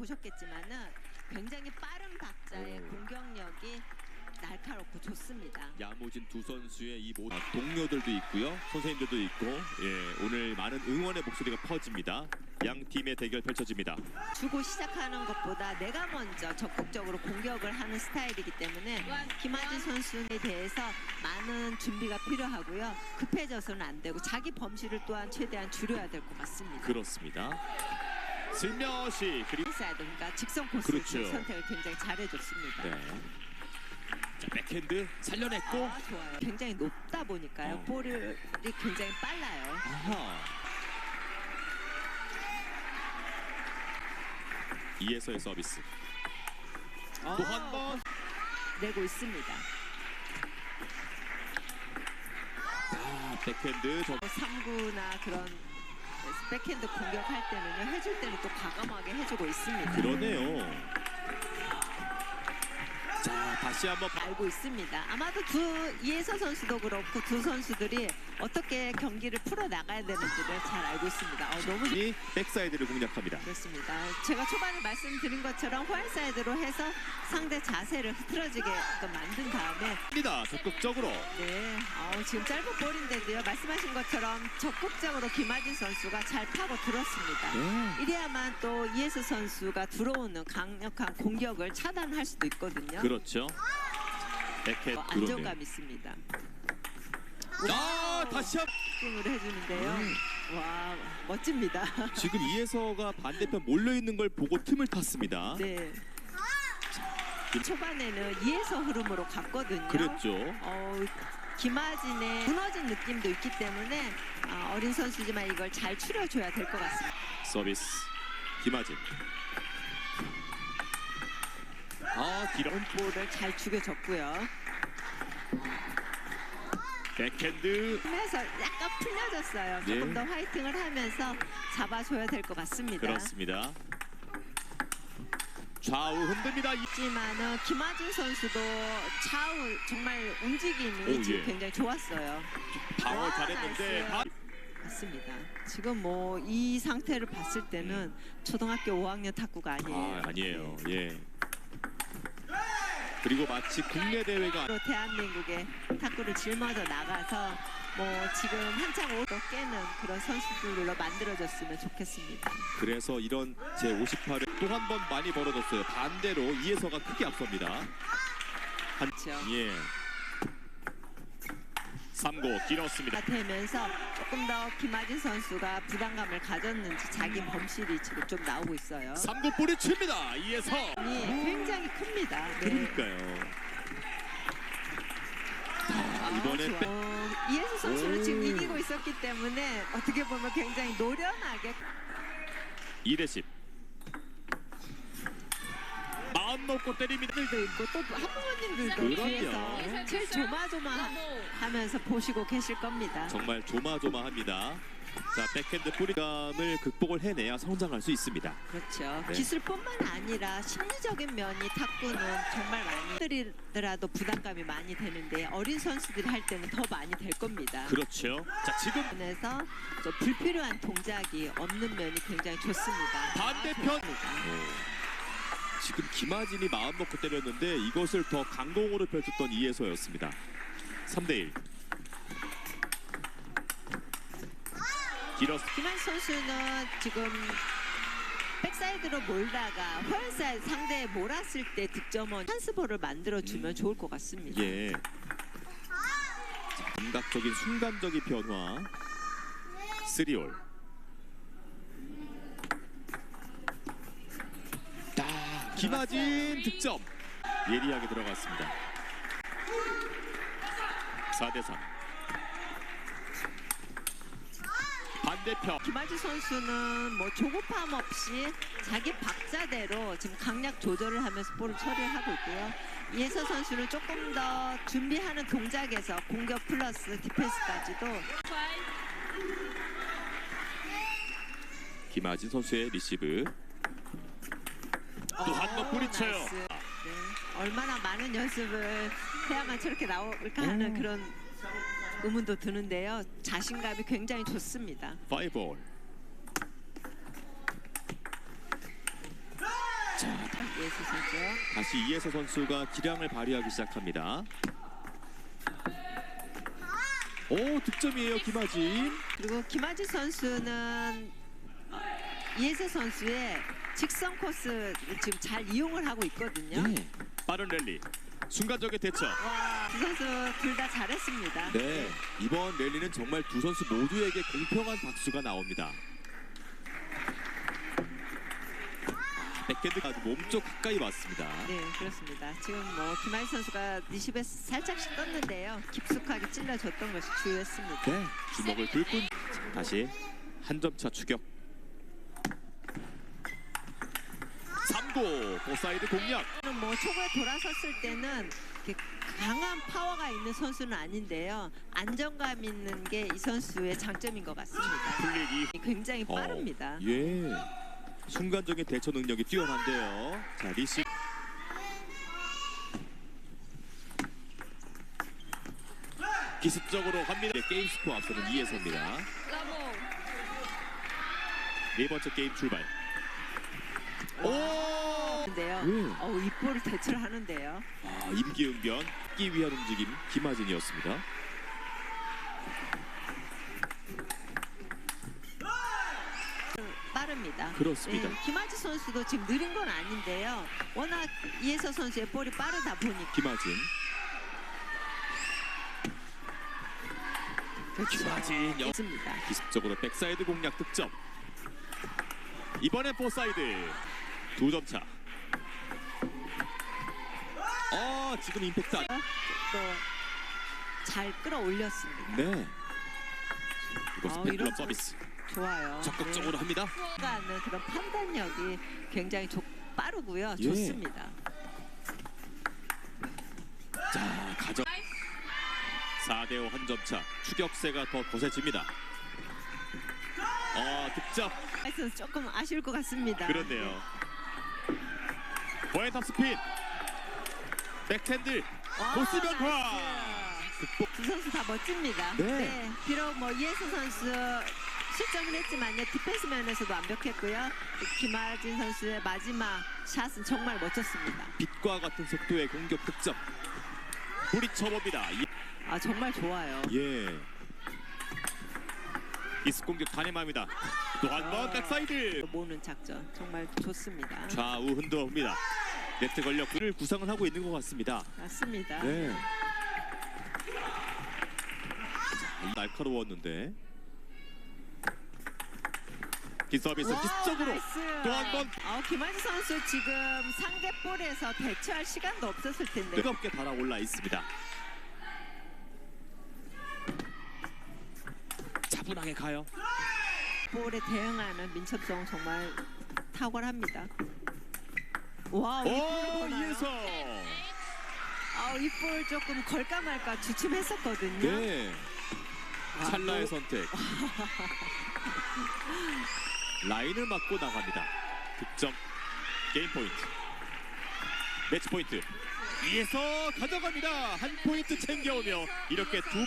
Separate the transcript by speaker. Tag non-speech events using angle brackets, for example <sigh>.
Speaker 1: 보셨겠지만은 굉장히 빠른 박자의
Speaker 2: 오.
Speaker 1: 공격력이 날카롭고 좋습니다.
Speaker 2: 야무진 두 선수의 이 모... 아, 동료들도 있고요. 선생님들도 있고 예, 오늘 많은 응원의 목소리가 퍼집니다. 양 팀의 대결 펼쳐집니다.
Speaker 1: 주고 시작하는 것보다 내가 먼저 적극적으로 공격을 하는 스타일이기 때문에 김하진 선수에 대해서 많은 준비가 필요하고요. 급해져서는 안 되고 자기 범실을 또한 최대한 줄여야 될 것 같습니다.
Speaker 2: 그렇습니다. 슬며시 그리고
Speaker 1: 있어야 되니까 직선 코스
Speaker 2: 그렇죠.
Speaker 1: 선택을 굉장히 잘해줬습니다.
Speaker 2: 네. 자, 백핸드 살려냈고
Speaker 1: 아, 좋아요. 굉장히 높다 보니까요.
Speaker 2: 어.
Speaker 1: 볼이 굉장히 빨라요.
Speaker 2: 아하. 이에서의 서비스.
Speaker 1: 아,
Speaker 2: 또한 번.
Speaker 1: 내고 있습니다.
Speaker 2: 아, 백핸드 저
Speaker 1: 3구나 그런 백핸드 공격할 때는요. 해줄 때는 또 과감하게 해주고 있습니다.
Speaker 2: 그러네요. 자, 다시 한번 바-
Speaker 1: 알고 있습니다. 아마도 두 이혜서 선수도 그렇고 두 선수들이 어떻게 경기를 풀어 나가야 되는지를 잘 알고 있습니다. 어, 너무 좋-
Speaker 2: 이 백사이드를 공략합니다.
Speaker 1: 그렇습니다. 제가 초반에 말씀드린 것처럼 호환사이드로 해서 상대 자세를 흐트러지게끔 만든 다음에
Speaker 2: 합니다. 적극적으로.
Speaker 1: 네, 어, 지금 짧은 볼인데도요. 말씀하신 것처럼 적극적으로 김하진 선수가 잘 파고 들었습니다.
Speaker 2: 네.
Speaker 1: 이래야만 또 이혜수 선수가 들어오는 강력한 공격을 차단할 수도 있거든요.
Speaker 2: 그 렇죠. 백핸드
Speaker 1: 어. 안정감 있습니다.
Speaker 2: 아, 다시
Speaker 1: 한을 해주는데요.
Speaker 2: 음.
Speaker 1: 와 멋집니다.
Speaker 2: 지금 이에서가 반대편 몰려 있는 걸 보고 틈을 탔습니다.
Speaker 1: 네. 초반에는 이에서 흐름으로 갔거든요.
Speaker 2: 그랬죠.
Speaker 1: 어, 김하진의 무너진 느낌도 있기 때문에 아, 어린 선수지만 이걸 잘 추려줘야 될 것 같습니다.
Speaker 2: 서비스 김하진. 아, 길어.
Speaker 1: 볼을 잘 죽여줬고요.
Speaker 2: 백핸드
Speaker 1: 하면서 약간 풀려졌어요.
Speaker 2: 네.
Speaker 1: 조금 더 화이팅을 하면서 잡아줘야 될 것 같습니다.
Speaker 2: 그렇습니다. 좌우 흔듭니다. 이-
Speaker 1: 하지만은 김하진 선수도 좌우 정말 움직임이
Speaker 2: 오,
Speaker 1: 지금
Speaker 2: 예.
Speaker 1: 굉장히 좋았어요.
Speaker 2: 방어
Speaker 1: 와,
Speaker 2: 잘했는데
Speaker 1: 나이스.
Speaker 2: 바-
Speaker 1: 맞습니다. 지금 뭐 이 상태를 봤을 때는 초등학교 5학년 탁구가 아니에요.
Speaker 2: 아, 아니에요. 예. 그리고 마치 국내 대회가
Speaker 1: 또 대한민국의 탁구를 짊어져 나가서 뭐 지금 한창 옷도 깨는 그런 선수들로 만들어졌으면 좋겠습니다.
Speaker 2: 그래서 이런 제 58회 또 한 번 많이 벌어졌어요. 반대로 이에서가 크게 앞섭니다. 한
Speaker 1: 그렇죠.
Speaker 2: 예. 3고 길었습니다.
Speaker 1: 되면서 조금 더 김하진 선수가 부담감을 가졌는지 자기 범실이 지금 좀 나오고 있어요.
Speaker 2: 3구 뿌리칩니다. 이에서.
Speaker 1: 이 굉장히 큽니다. 네.
Speaker 2: 그러니까요. 아, 이번엔 빼-
Speaker 1: 어, 이혜수 선수는
Speaker 2: 오.
Speaker 1: 지금 이기고 있었기 때문에 어떻게 보면 굉장히 노련하게
Speaker 2: 2대 10. 놓고 때립니다.
Speaker 1: 들도 있고 또 학부모님들도
Speaker 2: 그럼요.
Speaker 1: 뒤에서 제일 조마조마하면서 보시고 계실 겁니다.
Speaker 2: 정말 조마조마합니다. 자, 백핸드 뿌리감을 극복을 해내야 성장할 수 있습니다.
Speaker 1: 그렇죠.
Speaker 2: 네.
Speaker 1: 기술뿐만 아니라 심리적인 면이 탁구는 정말 많이 들이더라도 부담감이 많이 되는데 어린 선수들이 할 때는 더 많이 될 겁니다.
Speaker 2: 그렇죠. 자, 지금
Speaker 1: 그래서 저 불필요한 동작이 없는 면이 굉장히 좋습니다.
Speaker 2: 반대편.
Speaker 1: 아, 좋습니다.
Speaker 2: 지금 김하진이 마음 놓고 때렸는데 이것을 더 강공으로 펼쳤던 이에서였습니다. 3대 1. 길었
Speaker 1: 김한 선수는 지금 백사이드로 몰다가 호연사이드 상대에 몰았을 때 득점원 찬스볼을 만들어주면 좋을 것 같습니다.
Speaker 2: 예. 자, 감각적인 순간적인 변화. 3올. 김하진 득점. 예리하게 들어갔습니다. 4대 3. 반대편
Speaker 1: 김하지 선수는 뭐 조급함 없이 자기 박자대로 지금 강약 조절을 하면서 볼을 처리하고 있고요. 이혜서 선수는 조금 더 준비하는 동작에서 공격 플러스 디펜스까지도
Speaker 2: 김하진 선수의 리시브. 또 한 번.
Speaker 1: 나이스. 네. 얼마나 많은 연습을 해야만 저렇게 나올까 하는
Speaker 2: 오.
Speaker 1: 그런 의문도 드는데요. 자신감이 굉장히 좋습니다.
Speaker 2: 5볼.
Speaker 1: 예수 선수.
Speaker 2: 다시 이혜서 선수가 기량을 발휘하기 시작합니다. 오 득점이에요 김하진.
Speaker 1: 그리고 김아지 선수는 어, 이혜세 선수의 직선 코스 지금 잘 이용을 하고 있거든요.
Speaker 2: 네. 빠른 랠리. 순간적인 대처.
Speaker 1: 와, 두 선수 둘 다 잘했습니다.
Speaker 2: 네, 이번 랠리는 정말 두 선수 모두에게 공평한 박수가 나옵니다. 백핸드가 몸쪽 가까이 왔습니다.
Speaker 1: 네, 그렇습니다. 지금 뭐 김아지 선수가 리시브에 살짝씩 떴는데요. 깊숙하게 찔러줬던 것이 주요했습니다.
Speaker 2: 네, 주먹을 불끈 다시 한 점 차 추격. 3구 포사이드 공략.
Speaker 1: 뭐 초구에 돌아섰을 때는 강한 파워가 있는 선수는 아닌데요. 안정감 있는 게 이 선수의 장점인 것 같습니다.
Speaker 2: 풀리기.
Speaker 1: 굉장히
Speaker 2: 어,
Speaker 1: 빠릅니다.
Speaker 2: 예. 순간적인 대처 능력이 뛰어난데요. 자 리시. 기습적으로 갑니다. 네, 게임 스코어 앞서는 2에서입니다. 네 번째 게임 출발. 오!
Speaker 1: 근데요.
Speaker 2: 네.
Speaker 1: 어우, 입볼을 대처를 하는데요.
Speaker 2: 아, 임기응변 끼 위한 움직임 김하진이었습니다.
Speaker 1: 빠릅니다.
Speaker 2: 그렇습니다.
Speaker 1: 예, 김아지 선수도 지금 느린 건 아닌데요. 워낙 이혜서 선수의 볼이 빠르다 보니까
Speaker 2: 김하진. 김하진 영-
Speaker 1: 있습니다.
Speaker 2: 기습적으로 백사이드 공략 득점. 이번엔 포사이드 두 점 차. 어 지금 임팩트 안...
Speaker 1: 또 잘 끌어올렸습니다.
Speaker 2: 네. 이것은
Speaker 1: 아,
Speaker 2: 팬클럽
Speaker 1: 이런
Speaker 2: 서비스
Speaker 1: 좋아요.
Speaker 2: 적극적으로 합니다.
Speaker 1: 네. 하는 그런 판단력이 굉장히 좋, 빠르고요.
Speaker 2: 예.
Speaker 1: 좋습니다.
Speaker 2: 자 가져 4대5 한 점차 추격세가 더 거세집니다. 어 득점
Speaker 1: 그래서 조금 아쉬울 것 같습니다.
Speaker 2: 그렇네요. 포인트 스핀 백핸드
Speaker 1: 와.
Speaker 2: 극복
Speaker 1: 두 선수 다 멋집니다.
Speaker 2: 네.
Speaker 1: 비록 뭐 이혜수 선수 실점을 했지만요. 디펜스 면에서도 완벽했고요. 김아진 선수의 마지막 샷은 정말 멋졌습니다.
Speaker 2: 빛과 같은 속도의 공격 득점 뿌리쳐봅니다. 이-
Speaker 1: 아 정말 좋아요.
Speaker 2: 예. 기습 공격 가늠합니다. 또 한번
Speaker 1: 아.
Speaker 2: 백사이드
Speaker 1: 모으는 작전 정말 좋습니다.
Speaker 2: 좌우 흔들어봅니다. 네트 걸려 를 구상을 하고 있는 것 같습니다.
Speaker 1: 맞습니다.
Speaker 2: 네. 자, 날카로웠는데 기서비스
Speaker 1: 와,
Speaker 2: 기습적으로
Speaker 1: 나이스.
Speaker 2: 또한 번.
Speaker 1: 어, 김한수 선수 지금 상대 볼에서 대처할 시간도 없었을 텐데.
Speaker 2: 뜨겁게 달아올라 있습니다. 분하게 가요.
Speaker 1: 볼에 대응하는 민첩성 정말 탁월합니다. 와,
Speaker 2: 오 이에서
Speaker 1: 아, 이볼 조금 걸까 말까 주춤했었거든요.
Speaker 2: 네
Speaker 1: 아,
Speaker 2: 찰나의
Speaker 1: 뭐,
Speaker 2: 선택. <laughs> 라인을 맞고 나갑니다. 득점 게임 포인트. 매치 포인트. 위에서 가져갑니다. 한 포인트 챙겨오며 이렇게 두 번.